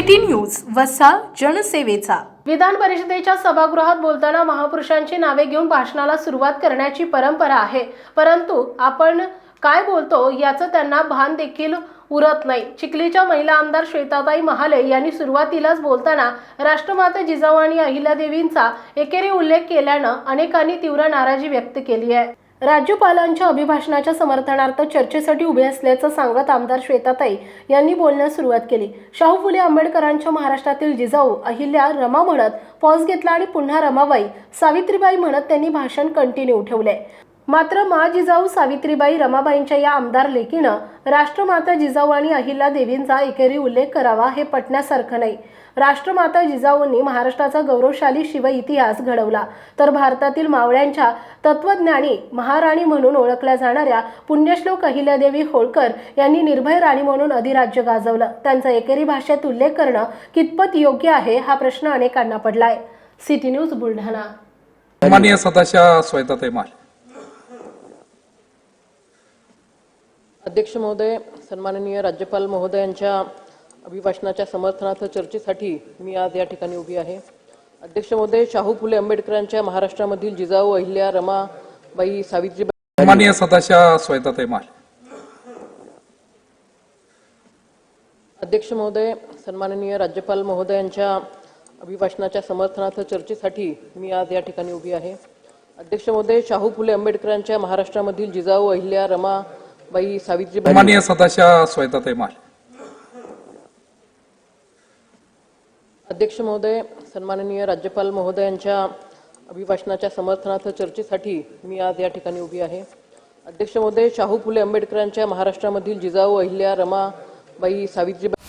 City News वसा जनसेवेचा. विधान परिषदेच्या सभागृहात बोलताना महापुरुषांची नावे घेऊन भाषणाला सुरुवात करण्याची परंपरा आहे. परंतु आपण काय बोलतो याचं त्यांना भान देखील उरत नाही. चिखलीच्या महिला आमदार श्वेताताई महाले यांनी सुरुवातीलाच बोलताना राष्ट्रमाता जिजाऊ आणि अहिल्यादेवींचा एकेरी उल्लेख केल्यानं अनेकांनी तीव्र नाराजी व्यक्त केली आहे. राज्यपालांच्या अभिभाषणाच्या समर्थनार्थ चर्चेसाठी उभे असल्याचं सांगत आमदार श्वेताताई यांनी बोलण्यास सुरुवात केली. शाहू फुले आंबेडकरांच्या महाराष्ट्रातील जिजाऊ अहिल्या रमा म्हणत पॉज घेतला आणि पुन्हा रमाबाई सावित्रीबाई म्हणत त्यांनी भाषण कंटिन्यू ठेवले मात्र मा जिजाऊ सावित्रीबाई रमाबाईंच्या या आमदार लेकीनं राष्ट्रमाता जिजाऊ आणि अहिल्या देवींचा एकेरी उल्लेख करावा हे पटण्यासारखं नाही. राष्ट्रमाता जिजाऊंनी महाराष्ट्राचा गौरवशाली शिव इतिहास घडवला. तर भारतातील मावळ्यांच्या तत्वज्ञानी महाराणी म्हणून ओळखल्या जाणाऱ्या पुण्यश्लोक अहिल्यादेवी होळकर यांनी निर्भय राणी म्हणून अधिराज्य गाजवलं. त्यांचा एकेरी भाषेत उल्लेख करणं कितपत योग्य आहे हा प्रश्न अनेकांना पडलाय. City News Buldhana. सदाशा श्वेताताई माल अध्यक्ष महोदय सन्माननीय राज्यपाल महोदयांच्या अभिभाषणाच्या समर्थनार्थ चर्चेसाठी मी आज या ठिकाणी उभी आहे. अध्यक्ष महोदय शाहू फुले आंबेडकरांच्या महाराष्ट्रामधील जिजाऊ अहिल्या रमाबाई सावित्रीबाई. सन्माननीय सदाशा माल अध्यक्ष महोदय सन्माननीय राज्यपाल महोदयांच्या अभिभाषणाच्या समर्थनार्थ चर्चेसाठी मी आज या ठिकाणी उभी आहे. अध्यक्ष महोदय शाहू फुले आंबेडकरांच्या महाराष्ट्रामधील जिजाऊ अहिल्या रमाबाई सावित्रीबाई. सन्माननीय सदाशा श्वेताताई माल अध्यक्ष महोदय सन्माननीय राज्यपाल महोदयांच्या अभिभाषणाच्या समर्थनार्थ चर्चेसाठी मी आज या ठिकाणी उभी आहे. अध्यक्ष महोदय शाहू फुले आंबेडकरांच्या महाराष्ट्रामधील जिजाऊ अहिल्या रमाबाई सावित्रीबाई